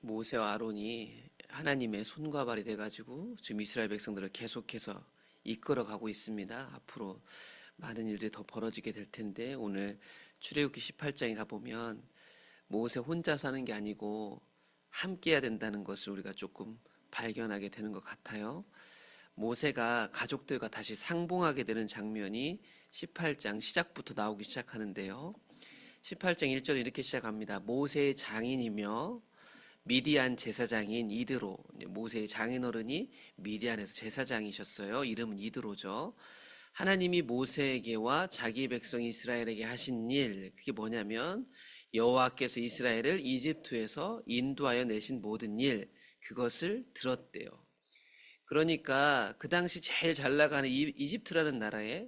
모세와 아론이 하나님의 손과 발이 돼가지고 지금 이스라엘 백성들을 계속해서 이끌어가고 있습니다. 앞으로 많은 일들이 더 벌어지게 될 텐데 오늘 출애굽기 18장에 가보면 모세 혼자 사는 게 아니고 함께 해야 된다는 것을 우리가 조금 발견하게 되는 것 같아요. 모세가 가족들과 다시 상봉하게 되는 장면이 18장 시작부터 나오기 시작하는데요. 18장 1절에 이렇게 시작합니다. 모세의 장인이며 미디안 제사장인 이드로 모세의 장인어른이 미디안에서 제사장이셨어요. 이름은 이드로죠. 하나님이 모세에게와 자기 백성 이스라엘에게 하신 일 그게 뭐냐면 여호와께서 이스라엘을 이집트에서 인도하여 내신 모든 일 그것을 들었대요. 그러니까 그 당시 제일 잘 나가는 이- 이집트라는 나라에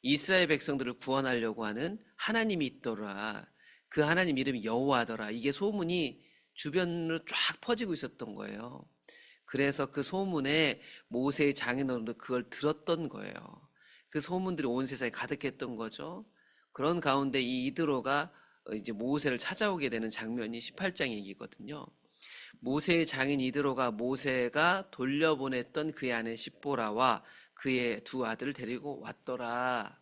이스라엘 백성들을 구원하려고 하는 하나님이 있더라. 그 하나님 이름이 여호와더라. 이게 소문이 주변으로 쫙 퍼지고 있었던 거예요. 그래서 그 소문에 모세의 장인어른도 그걸 들었던 거예요. 그 소문들이 온 세상에 가득했던 거죠. 그런 가운데 이 이드로가 이제 모세를 찾아오게 되는 장면이 18장 얘기거든요. 모세의 장인 이드로가 모세가 돌려보냈던 그의 아내 십보라와 그의 두 아들을 데리고 왔더라.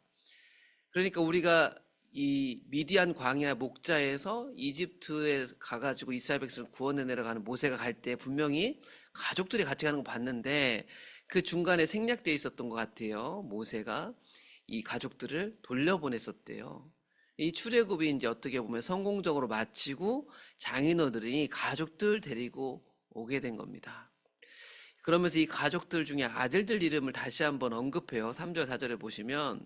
그러니까 우리가 이 미디안 광야 목자에서 이집트에 가가지고 이스라엘 백성을 구원해 내려가는 모세가 갈 때 분명히 가족들이 같이 가는 거 봤는데 그 중간에 생략되어 있었던 것 같아요. 모세가 이 가족들을 돌려보냈었대요. 이 출애굽이 이제 어떻게 보면 성공적으로 마치고 장인어들이 가족들 데리고 오게 된 겁니다. 그러면서 이 가족들 중에 아들들 이름을 다시 한번 언급해요. 3절, 4절에 보시면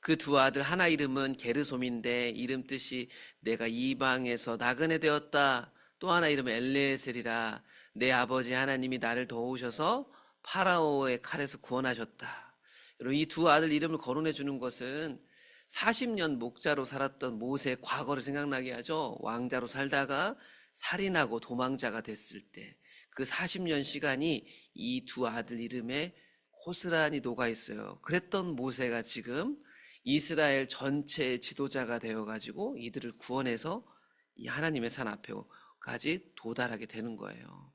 그 두 아들 하나 이름은 게르솜인데 이름 뜻이 내가 이방에서 나그네 되었다. 또 하나 이름은 엘레셀이라 내 아버지 하나님이 나를 도우셔서 파라오의 칼에서 구원하셨다. 여러분 이 두 아들 이름을 거론해 주는 것은 40년 목자로 살았던 모세의 과거를 생각나게 하죠. 왕자로 살다가 살인하고 도망자가 됐을 때 그 40년 시간이 이 두 아들 이름에 고스란히 녹아 있어요. 그랬던 모세가 지금 이스라엘 전체의 지도자가 되어 가지고 이들을 구원해서 이 하나님의 산 앞에까지 도달하게 되는 거예요.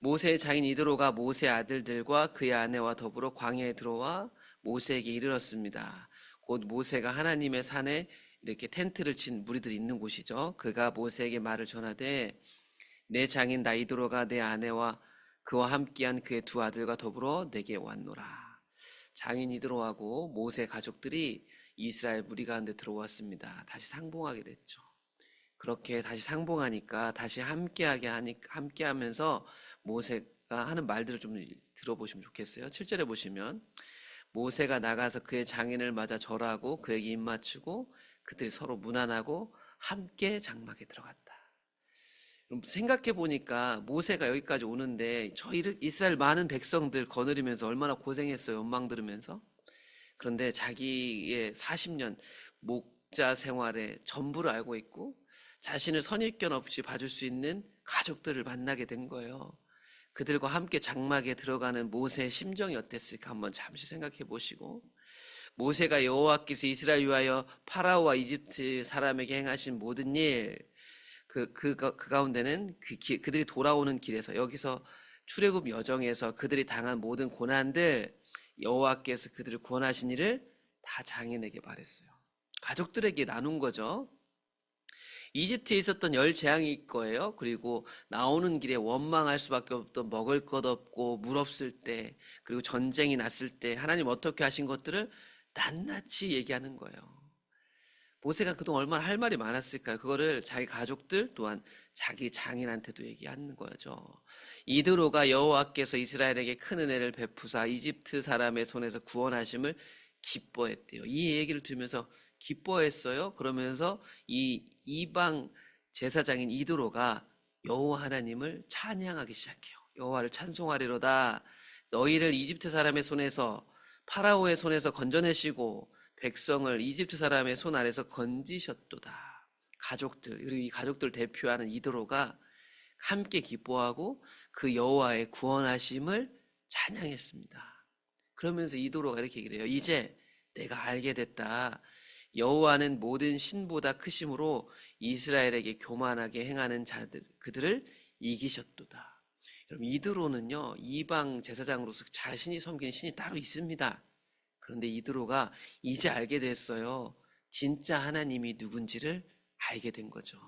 모세의 장인 이드로가 모세 아들들과 그의 아내와 더불어 광야에 들어와 모세에게 이르렀습니다. 곧 모세가 하나님의 산에 이렇게 텐트를 친 무리들이 있는 곳이죠. 그가 모세에게 말을 전하되 내 장인 나이드로가 내 아내와 그와 함께한 그의 두 아들과 더불어 내게 왔노라. 장인 이드로하고 모세 가족들이 이스라엘 무리 가운데 들어왔습니다. 다시 상봉하게 됐죠. 그렇게 다시 상봉하니까 다시 함께하게 하니 함께하면서 모세가 하는 말들을 좀 들어보시면 좋겠어요. 7절에 보시면 모세가 나가서 그의 장인을 맞아 절하고 그에게 입 맞추고 그들이 서로 무난하고 함께 장막에 들어갔다. 생각해 보니까 모세가 여기까지 오는데 저 이스라엘 많은 백성들 거느리면서 얼마나 고생했어요. 원망 들으면서. 그런데 자기의 40년 목자 생활의 전부를 알고 있고 자신을 선입견 없이 봐줄 수 있는 가족들을 만나게 된 거예요. 그들과 함께 장막에 들어가는 모세의 심정이 어땠을까 한번 잠시 생각해 보시고 모세가 여호와께서 이스라엘 위하여 파라오와 이집트 사람에게 행하신 모든 일 그, 그, 가- 그 가운데는 그, 기- 그들이 돌아오는 길에서 여기서 출애굽 여정에서 그들이 당한 모든 고난들 여호와께서 그들을 구원하신 일을 다 장인에게 말했어요. 가족들에게 나눈 거죠. 이집트에 있었던 열 재앙이 거예요. 그리고 나오는 길에 원망할 수밖에 없던 먹을 것 없고 물 없을 때 그리고 전쟁이 났을 때 하나님 어떻게 하신 것들을 낱낱이 얘기하는 거예요. 모세가 그동안 얼마나 할 말이 많았을까요? 그거를 자기 가족들 또한 자기 장인한테도 얘기하는 거죠. 이드로가 여호와께서 이스라엘에게 큰 은혜를 베푸사 이집트 사람의 손에서 구원하심을 기뻐했대요. 이 얘기를 들으면서 기뻐했어요. 그러면서 이 이방 제사장인 이드로가 여호와 하나님을 찬양하기 시작해요. 여호와를 찬송하리로다. 너희를 이집트 사람의 손에서 파라오의 손에서 건져내시고 백성을 이집트 사람의 손 아래서 건지셨도다. 가족들 그리고 이 가족들 대표하는 이드로가 함께 기뻐하고 그 여호와의 구원하심을 찬양했습니다. 그러면서 이도로가 이렇게 얘기를 해요. 이제 내가 알게 됐다. 여호와는 모든 신보다 크심으로 이스라엘에게 교만하게 행하는 자들 그들을 이기셨도다. 여러분 이드로는요 이방 제사장으로서 자신이 섬기는 신이 따로 있습니다. 그런데 이드로가 이제 알게 됐어요. 진짜 하나님이 누군지를 알게 된 거죠.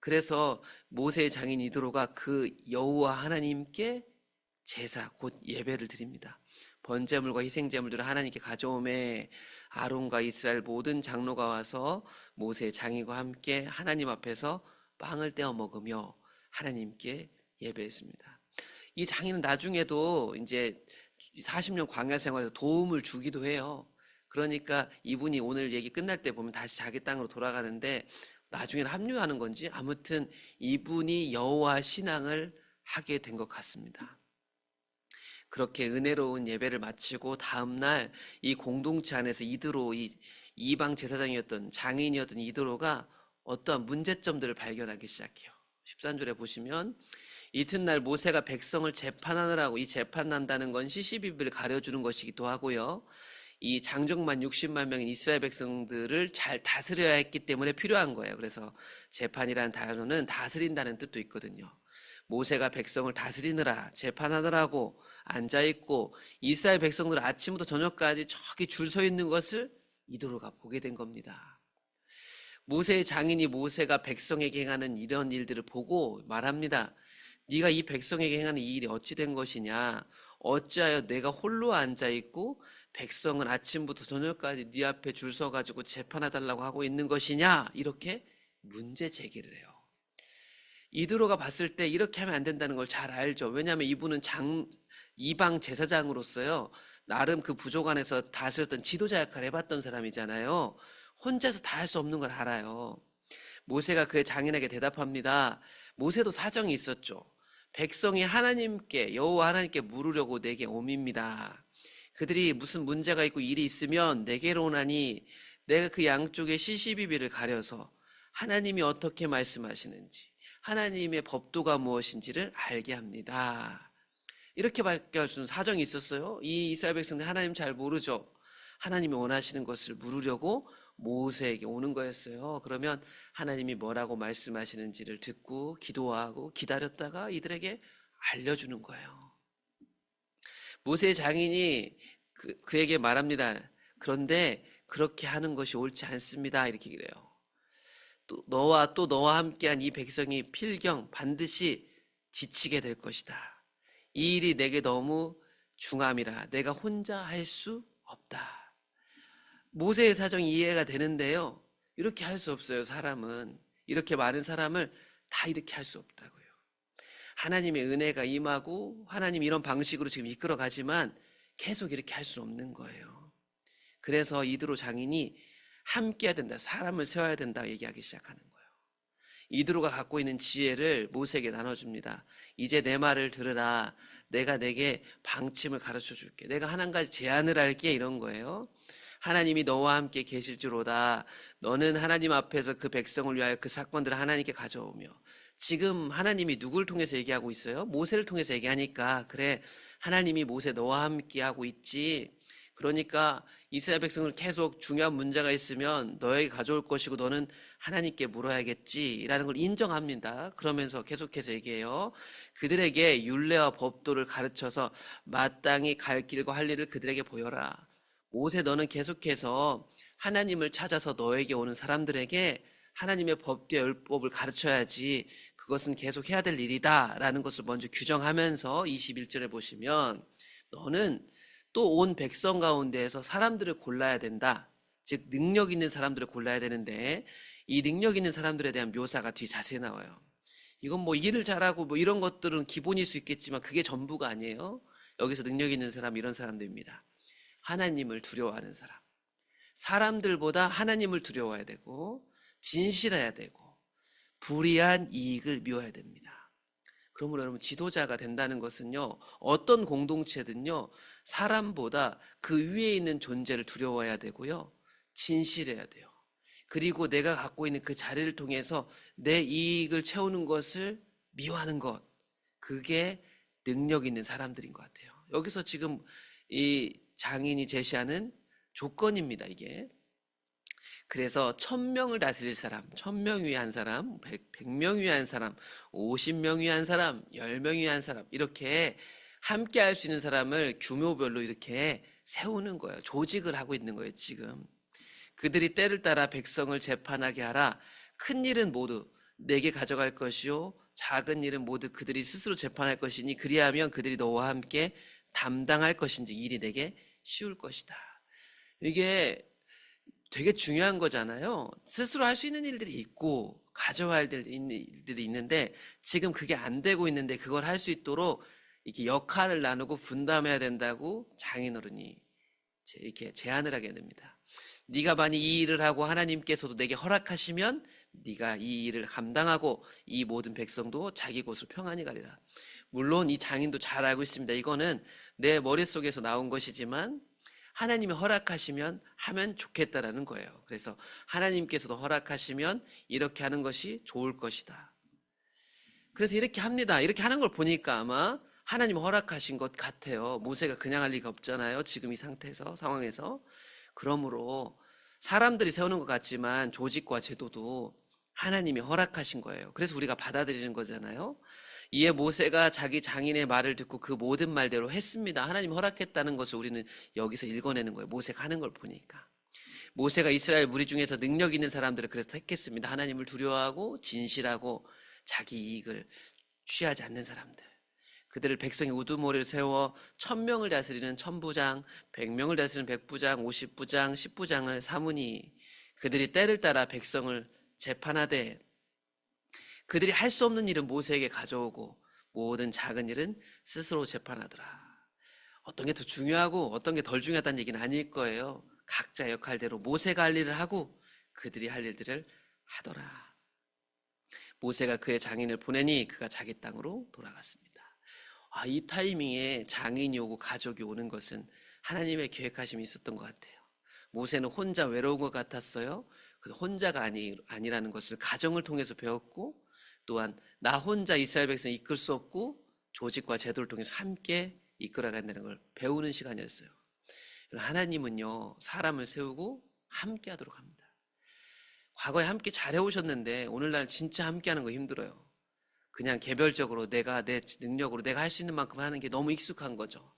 그래서 모세의 장인 이드로가 그 여호와 하나님께 제사 곧 예배를 드립니다. 번제물과 희생제물들을 하나님께 가져오매 아론과 이스라엘 모든 장로가 와서 모세의 장인과 함께 하나님 앞에서 빵을 떼어 먹으며 하나님께 예배했습니다. 이 장인은 나중에도 이제 40년 광야 생활에서 도움을 주기도 해요. 그러니까 이분이 오늘 얘기 끝날 때 보면 다시 자기 땅으로 돌아가는데 나중에는 합류하는 건지 아무튼 이분이 여호와 신앙을 하게 된 것 같습니다. 그렇게 은혜로운 예배를 마치고 다음 날 이 공동체 안에서 이드로 이 이방 제사장이었던 장인이었던 이드로가 어떠한 문제점들을 발견하기 시작해요. 13절에 보시면 이튿날 모세가 백성을 재판하느라고 이 재판난다는 건 시시비비를 가려주는 것이기도 하고요. 이 장정만 60만 명인 이스라엘 백성들을 잘 다스려야 했기 때문에 필요한 거예요. 그래서 재판이라는 단어는 다스린다는 뜻도 있거든요. 모세가 백성을 다스리느라 재판하느라고 앉아 있고 이스라엘 백성들 아침부터 저녁까지 저기 줄 서 있는 것을 이도로가 보게 된 겁니다. 모세의 장인이 모세가 백성에게 행하는 이런 일들을 보고 말합니다. 네가 이 백성에게 행하는 이 일이 어찌 된 것이냐? 어찌하여 내가 홀로 앉아 있고 백성은 아침부터 저녁까지 네 앞에 줄 서 가지고 재판해 달라고 하고 있는 것이냐? 이렇게 문제 제기를 해요. 이드로가 봤을 때 이렇게 하면 안 된다는 걸 잘 알죠. 왜냐하면 이분은 장 이방 제사장으로서요. 나름 그 부족 안에서 다스렸던 지도자 역할을 해봤던 사람이잖아요. 혼자서 다 할 수 없는 걸 알아요. 모세가 그의 장인에게 대답합니다. 모세도 사정이 있었죠. 백성이 하나님께 여호와 하나님께 물으려고 내게 옴입니다. 그들이 무슨 문제가 있고 일이 있으면 내게로 오나니 내가 그 양쪽에 시시비비를 가려서 하나님이 어떻게 말씀하시는지 하나님의 법도가 무엇인지를 알게 합니다. 할 수는 사정이 있었어요. 이 이스라엘 백성들 하나님 잘 모르죠. 하나님이 원하시는 것을 물으려고 모세에게 오는 거였어요. 그러면 하나님이 뭐라고 말씀하시는지를 듣고 기도하고 기다렸다가 이들에게 알려주는 거예요. 모세의 장인이 그, 그에게 말합니다. 그런데 그렇게 하는 것이 옳지 않습니다. 이렇게 그래요. 또 너와 또 너와 함께한 이 백성이 필경 반드시 지치게 될 것이다. 이 일이 내게 너무 중함이라 내가 혼자 할 수 없다. 모세의 사정이 이해가 되는데요. 이렇게 할 수 없어요, 사람은. 이렇게 많은 사람을 다 이렇게 할 수 없다고요. 하나님의 은혜가 임하고 하나님 이런 방식으로 지금 이끌어 가지만 계속 이렇게 할 수 없는 거예요. 그래서 이드로 장인이 함께 해야 된다. 사람을 세워야 된다. 얘기하기 시작하는 거예요. 이드로가 갖고 있는 지혜를 모세에게 나눠줍니다. 이제 내 말을 들으라. 내가 내게 방침을 가르쳐 줄게. 내가 한 가지 제안을 할게. 이런 거예요. 하나님이 너와 함께 계실지로다. 너는 하나님 앞에서 그 백성을 위하여 그 사건들을 하나님께 가져오며 지금 하나님이 누굴 통해서 얘기하고 있어요? 모세를 통해서 얘기하니까 그래 하나님이 모세 너와 함께 하고 있지. 그러니까 이스라엘 백성들 계속 중요한 문제가 있으면 너에게 가져올 것이고 너는 하나님께 물어야겠지라는 걸 인정합니다. 그러면서 계속해서 얘기해요. 그들에게 율례와 법도를 가르쳐서 마땅히 갈 길과 할 일을 그들에게 보여라. 모세 너는 계속해서 하나님을 찾아서 너에게 오는 사람들에게 하나님의 법과 율법을 가르쳐야지 그것은 계속 해야 될 일이다 라는 것을 먼저 규정하면서 21절에 보시면 너는 또 온 백성 가운데에서 사람들을 골라야 된다. 즉 능력 있는 사람들을 골라야 되는데 이 능력 있는 사람들에 대한 묘사가 뒤 자세히 나와요. 이건 뭐 일을 잘하고 뭐 이런 것들은 기본일 수 있겠지만 그게 전부가 아니에요. 여기서 능력 있는 사람 이런 사람들입니다. 하나님을 두려워하는 사람. 사람들보다 하나님을 두려워해야 되고 진실해야 되고 불이한 이익을 미워야 됩니다. 그러므로 여러분 지도자가 된다는 것은요. 어떤 공동체든요. 사람보다 그 위에 있는 존재를 두려워해야 되고요. 진실해야 돼요. 그리고 내가 갖고 있는 그 자리를 통해서 내 이익을 채우는 것을 미워하는 것. 그게 능력 있는 사람들인 것 같아요. 여기서 지금 이 장인이 제시하는 조건입니다, 이게. 그래서 천 명을 다스릴 사람, 천명 위에 한 사람, 백, 백명 위에 한 사람, 오십 명 위에 한 사람, 열명 위에 한 사람, 이렇게 함께 할 수 있는 사람을 규모별로 이렇게 세우는 거예요. 조직을 하고 있는 거예요, 지금. 그들이 때를 따라 백성을 재판하게 하라. 큰 일은 모두 내게 가져갈 것이요. 작은 일은 모두 그들이 스스로 재판할 것이니 그리하면 그들이 너와 함께 담당할 것인지 일이 내게 쉬울 것이다. 이게 되게 중요한 거잖아요. 스스로 할 수 있는 일들이 있고 가져와야 될 일들이 있는데 지금 그게 안 되고 있는데 그걸 할 수 있도록 이렇게 역할을 나누고 분담해야 된다고 장인어른이 제- 이렇게 제안을 하게 됩니다. 네가 만약 이 일을 하고 하나님께서도 내게 허락하시면 네가 이 일을 감당하고 이 모든 백성도 자기 곳으로 평안히 가리라. 물론 이 장인도 잘 알고 있습니다. 이거는 내 머릿속에서 나온 것이지만 하나님이 허락하시면 하면 좋겠다라는 거예요. 그래서 하나님께서도 허락하시면 이렇게 하는 것이 좋을 것이다. 그래서 이렇게 합니다. 이렇게 하는 걸 보니까 아마 하나님 허락하신 것 같아요. 모세가 그냥 할 리가 없잖아요. 지금 이 상태에서, 상황에서. 그러므로 사람들이 세우는 것 같지만 조직과 제도도 하나님이 허락하신 거예요. 그래서 우리가 받아들이는 거잖아요. 이에 모세가 자기 장인의 말을 듣고 그 모든 말대로 했습니다. 하나님 허락했다는 것을 우리는 여기서 읽어내는 거예요. 모세가 하는 걸 보니까. 모세가 이스라엘 무리 중에서 능력 있는 사람들을 그래서 택했습니다. 하나님을 두려워하고 진실하고 자기 이익을 취하지 않는 사람들. 그들을 백성의 우두머리를 세워 천명을 다스리는 천부장, 백명을 다스리는 백부장, 오십부장, 십부장을 사무니 그들이 때를 따라 백성을 재판하되 그들이 할 수 없는 일은 모세에게 가져오고 모든 작은 일은 스스로 재판하더라. 어떤 게 더 중요하고 어떤 게 덜 중요하다는 얘기는 아닐 거예요. 각자 역할대로 모세가 할 일을 하고 그들이 할 일들을 하더라. 모세가 그의 장인을 보내니 그가 자기 땅으로 돌아갔습니다. 아, 이 타이밍에 장인이 오고 가족이 오는 것은 하나님의 계획하심이 있었던 것 같아요. 모세는 혼자 외로운 것 같았어요. 그 혼자가 아니, 아니라는 것을 가정을 통해서 배웠고 또한 나 혼자 이스라엘 백성 이끌 수 없고 조직과 제도를 통해서 함께 이끌어간다는 걸 배우는 시간이었어요. 하나님은요 사람을 세우고 함께 하도록 합니다. 과거에 함께 잘 해오셨는데 오늘날 진짜 함께 하는 거 힘들어요. 그냥 개별적으로 내가 내 능력으로 내가 할 수 있는 만큼 하는 게 너무 익숙한 거죠.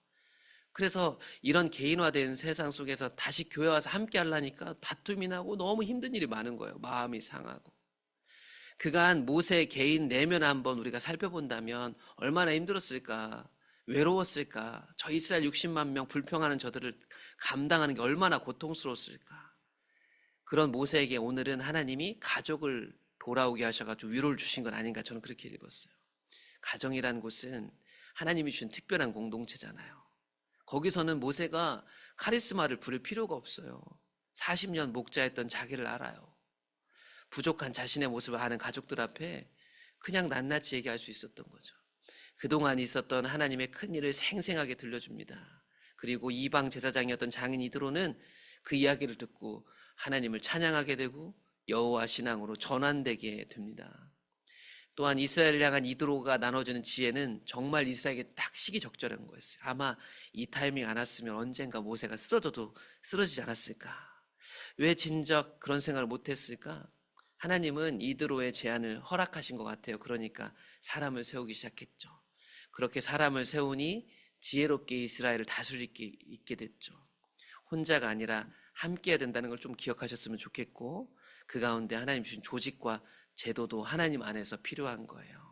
그래서 이런 개인화된 세상 속에서 다시 교회 와서 함께 하려니까 다툼이 나고 너무 힘든 일이 많은 거예요. 마음이 상하고. 그간 모세 개인 내면 한번 우리가 살펴본다면 얼마나 힘들었을까, 외로웠을까, 저 이스라엘 60만 명 불평하는 저들을 감당하는 게 얼마나 고통스러웠을까. 그런 모세에게 오늘은 하나님이 가족을 돌아오게 하셔가지고 위로를 주신 건 아닌가 저는 그렇게 읽었어요. 가정이라는 곳은 하나님이 주신 특별한 공동체잖아요. 거기서는 모세가 카리스마를 부릴 필요가 없어요. 40년 목자했던 자기를 알아요. 부족한 자신의 모습을 아는 가족들 앞에 그냥 낱낱이 얘기할 수 있었던 거죠. 그동안 있었던 하나님의 큰 일을 생생하게 들려줍니다. 그리고 이방 제사장이었던 장인 이드로는 그 이야기를 듣고 하나님을 찬양하게 되고 여호와 신앙으로 전환되게 됩니다. 또한 이스라엘을 향한 이드로가 나눠주는 지혜는 정말 이스라엘에게 딱 시기적절한 거였어요. 아마 이 타이밍 안 왔으면 언젠가 모세가 쓰러져도 쓰러지지 않았을까? 왜 진작 그런 생각을 못했을까? 하나님은 이드로의 제안을 허락하신 것 같아요. 그러니까 사람을 세우기 시작했죠. 그렇게 사람을 세우니 지혜롭게 이스라엘을 다스릴 수 있게 됐죠. 혼자가 아니라 함께 해야 된다는 걸 좀 기억하셨으면 좋겠고 그 가운데 하나님 주신 조직과 제도도 하나님 안에서 필요한 거예요.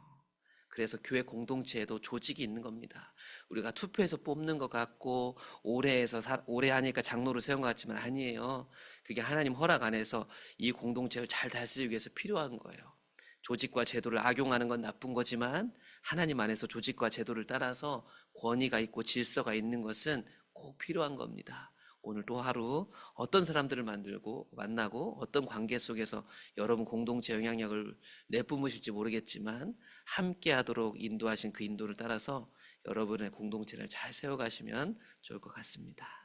그래서 교회 공동체에도 조직이 있는 겁니다. 우리가 투표해서 뽑는 것 같고 올해에서 올해 하니까 장로를 세운 것 같지만 아니에요. 그게 하나님 허락 안에서 이 공동체를 잘 다스리기 위해서 필요한 거예요. 조직과 제도를 악용하는 건 나쁜 거지만 하나님 안에서 조직과 제도를 따라서 권위가 있고 질서가 있는 것은 꼭 필요한 겁니다. 오늘 또 하루 어떤 사람들을 만들고 만나고 어떤 관계 속에서 여러분 공동체 영향력을 내뿜으실지 모르겠지만 함께 하도록 인도하신 그 인도를 따라서 여러분의 공동체를 잘 세워가시면 좋을 것 같습니다.